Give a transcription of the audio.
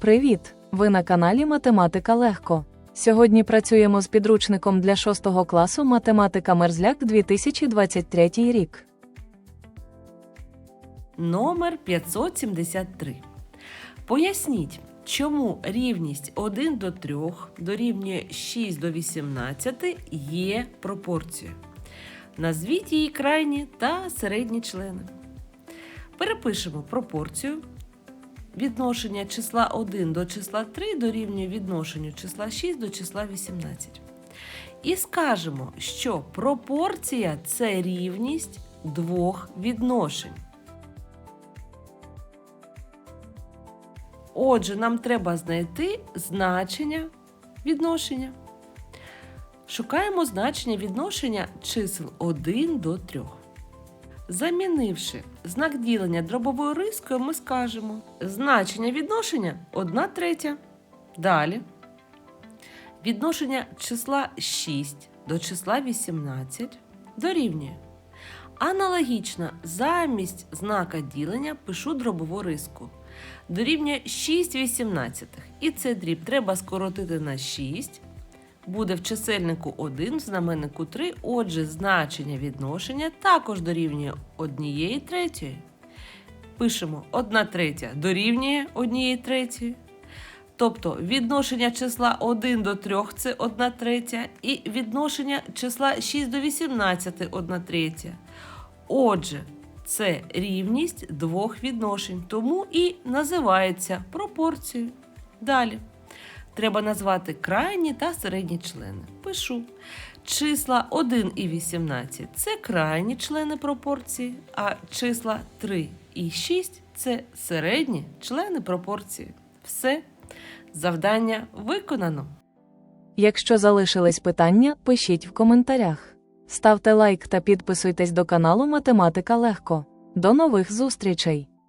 Привіт! Ви на каналі Математика Легко. Сьогодні працюємо з підручником для 6 класу Математика Мерзляк 2023 рік. Номер 573. Поясніть, чому рівність 1 до 3 дорівнює 6 до 18 є пропорцією. Назвіть її крайні та середні члени. Перепишемо пропорцію. Відношення числа 1 до числа 3 дорівнює відношенню числа 6 до числа 18. І скажемо, що пропорція це рівність двох відношень. Отже, нам треба знайти значення відношення. Шукаємо значення відношення чисел 1 до 3. Замінивши знак ділення дробовою рискою, ми скажемо значення відношення 1 третя. Далі. Відношення числа 6 до числа 18 дорівнює. Аналогічно, замість знака ділення пишу дробову риску. Дорівнює 6 вісімнадцятих. І це дріб треба скоротити на 6. Буде в чисельнику 1, в знаменнику 3. Отже, значення відношення також дорівнює 1 третьої. Пишемо 1 третя дорівнює 1 третьої. Тобто відношення числа 1 до 3 це 1 третя, і відношення числа 6 до 18 1 третя. Отже, це рівність двох відношень, тому і називається пропорцією. Далі. Треба назвати крайні та середні члени. Пишу. Числа 1 і 18 це крайні члени пропорції, а числа 3 і 6 це середні члени пропорції. Все. Завдання виконано. Якщо залишились питання, пишіть в коментарях. Ставте лайк та підписуйтесь до каналу Математика Легко. До нових зустрічей!